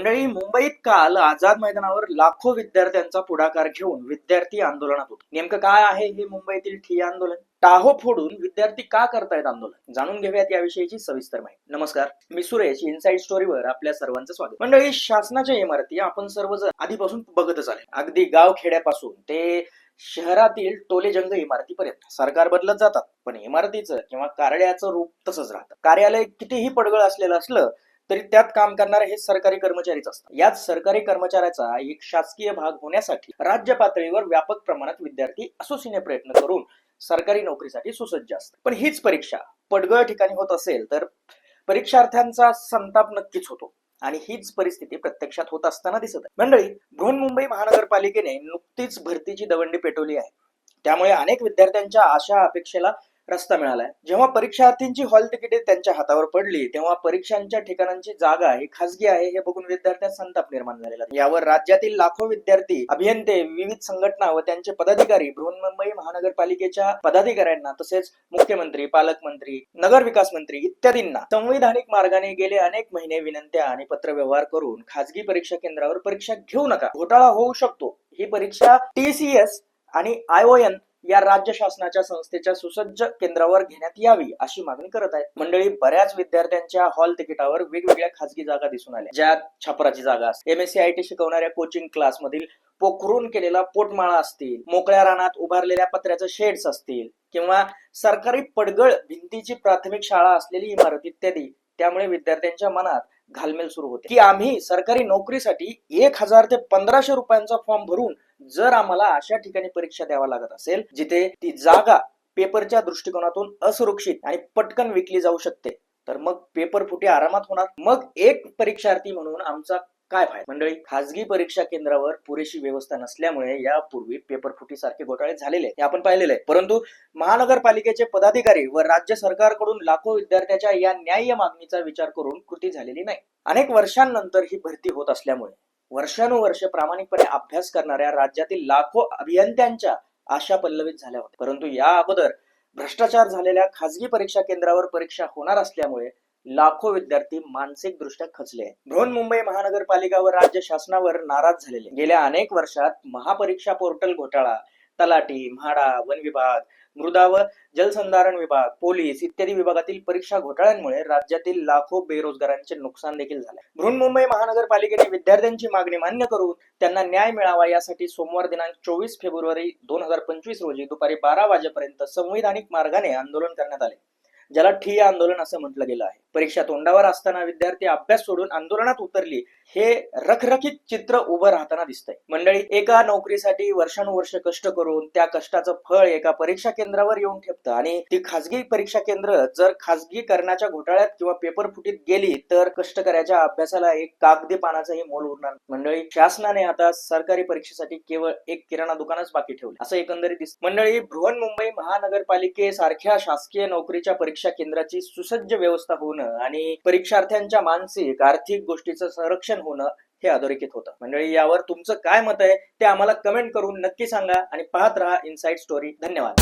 मंडळी मुंबईत काल आझाद मैदानावर लाखो विद्यार्थ्यांचा पुढाकार घेऊन विद्यार्थी आंदोलनात होते. नेमकं काय आहे हे मुंबईतील ठिय्या आंदोलन? टाहो फोडून विद्यार्थी का करतायत आंदोलन? जाणून घेऊयात याविषयीची सविस्तर माहिती. नमस्कार मी सुरेश इनसाइड स्टोरीवर आपल्या सर्वांचं स्वागत. मंडळी शासनाच्या इमारती आपण सर्वजण आधीपासून बघतच आले अगदी गाव खेड्यापासून ते शहरातील टोलेजंग इमारतीपर्यंत. सरकार बदलत जातात पण इमारतीचं किंवा कार्यालयाचं रूप तसंच राहतं. कार्यालय कितीही पडगळ असलेलं असलं तरी त्यात काम करणारे हे सरकारी कर्मचारीच असतात. यात सरकारी कर्मचाऱ्याचा एक शासकीय भाग होण्यासाठी राज्य पातळीवर व्यापक प्रमाणात विद्यार्थी असोसिने प्रयत्न करून सरकारी नोकरीसाठी सुसज्ज असतात. पण हीच परीक्षा पडगळ ठिकाणी होत असेल तर परीक्षार्थ्यांचा संताप नक्कीच होतो. आणि हीच परिस्थिती प्रत्यक्षात होत असताना दिसत आहे. मंडळी बृहन्मुंबई महानगरपालिकेने नुकतीच भरतीची दवंडी पेटवली आहे. त्यामुळे अनेक विद्यार्थ्यांच्या आशा अपेक्षेला रस्ता मिळालाय. जेव्हा परीक्षार्थींची हॉल तिकिटे त्यांच्या हातावर पडली तेव्हा परीक्षांच्या ठिकाणांची जागा ही खासगी आहे हे बघून विद्यार्थ्यात संताप निर्माण झालेला. यावर राज्यातील लाखो विद्यार्थी अभियंते विविध संघटना व त्यांचे पदाधिकारी बृहन्मुंबई महानगरपालिकेच्या पदाधिकाऱ्यांना तसेच मुख्यमंत्री पालकमंत्री नगर विकास मंत्री इत्यादींना संविधानिक मार्गाने गेले अनेक महिने विनंत्या आणि पत्रव्यवहार करून खासगी परीक्षा केंद्रावर परीक्षा घेऊ नका. घोटाळा होऊ शकतो. ही परीक्षा टीसीएस आणि आयओएन या राज्य शासनाच्या संस्थेच्या सुसज्ज केंद्रावर घेण्यात यावी अशी मागणी करत आहेत. मंडळी बऱ्याच विद्यार्थ्यांच्या हॉल तिकिटावर वेगवेगळ्या खासगी जागा दिसून आल्या. ज्यात छपराची जागा असते M S C I T शिकवणाऱ्या कोचिंग क्लास मधील पोखरून केलेला पोटमाळा असतील मोकळ्या रानात उभारलेल्या पत्र्याचे शेड्स असतील किंवा सरकारी पडगळ भिंतीची प्राथमिक शाळा असलेली इमारत इत्यादी त्यामुळे विद्यार्थ्यांच्या मनात घालमेल सुरू होते. की आम्ही सरकारी नोकरीसाठी एक हजार ते पंधराशे रुपयांचा फॉर्म भरून जर आम्हाला अशा ठिकाणी परीक्षा द्यावा लागत असेल जिथे ती जागा पेपरच्या दृष्टिकोनातून असुरक्षित आणि पटकन विकली जाऊ शकते तर मग पेपर फुटी आरामात होणार. मग एक परीक्षार्थी म्हणून आमचा काय फायदा? मंडळी खासगी परीक्षा केंद्रावर पुरेशी व्यवस्था नसल्यामुळे यापूर्वी पेपर फुटी सारखे घोटाळे झालेले हे आपण पाहिलेले आहे परंतु महानगरपालिकेचे पदाधिकारी व राज्य सरकारकडून लाखो विद्यार्थ्याच्या या न्याय्य मागणीचा विचार करून कृती झालेली नाही. अनेक वर्षांनंतर ही भरती होत असल्यामुळे वर्षानुवर्ष प्रामाणिकपणे अभ्यास करणाऱ्या राज्यातील लाखो अभियंत्यांच्या आशा पल्लवित झाल्या होत्या. परंतु या अगोदर भ्रष्टाचार झालेल्या खासगी परीक्षा केंद्रावर परीक्षा होणार असल्यामुळे लाखो विद्यार्थी मानसिक दृष्ट्या खचले बृहन मुंबई महानगरपालिका व राज्य शासनावर नाराज झालेले गेल्या अनेक वर्षात महापरीक्षा पोर्टल घोटाळा तलाठी म्हाडा वन विभाग मृदा व जलसंधारण विभाग पोलीस इत्यादी विभागातील परीक्षा घोटाळ्यांमुळे राज्यातील लाखो बेरोजगारांचे नुकसान देखील झाले. बृहन्मुंबई महानगरपालिकेने विद्यार्थ्यांची मागणी मान्य करून त्यांना न्याय मिळावा यासाठी सोमवार दिनांक चोवीस फेब्रुवारी दोन हजार पंचवीस रोजी दुपारी बारा वाजेपर्यंत संविधानिक मार्गाने आंदोलन करण्यात आले ज्याला ठिय्या आंदोलन असं म्हटलं गेलं आहे. परीक्षा तोंडावर असताना विद्यार्थी अभ्यास सोडून आंदोलनात उतरली हे रखरखीत चित्र उभं राहताना दिसतंय. मंडळी एका नोकरीसाठी वर्षानुवर्ष कष्ट करून त्या कष्टाचं फळ एका परीक्षा केंद्रावर येऊन ठेपतं आणि ती खासगी परीक्षा केंद्र जर खासगी करण्याच्या घोटाळ्यात किंवा पेपर फुटीत गेली तर कष्टकऱ्याच्या अभ्यासाला एक कागदी पानाचाही मोल उरणार मंडळी शासनाने आता सरकारी परीक्षेसाठी केवळ एक किराणा दुकानच बाकी ठेवले. असं एकंदरीत दिसत मंडळी बृहन्मुंबई महानगरपालिकेसारख्या शासकीय नोकरीच्या परीक्षा केंद्राची सुसज्ज व्यवस्था होऊन होणं आणि परीक्षार्थ्यांच्या मानसिक आर्थिक गोष्टीचं संरक्षण होणं हे अधोरेखित होतं. मंडळी यावर तुमचं काय मत आहे ते आम्हाला कमेंट करून नक्की सांगा आणि पाहत राहा इनसाइड स्टोरी धन्यवाद.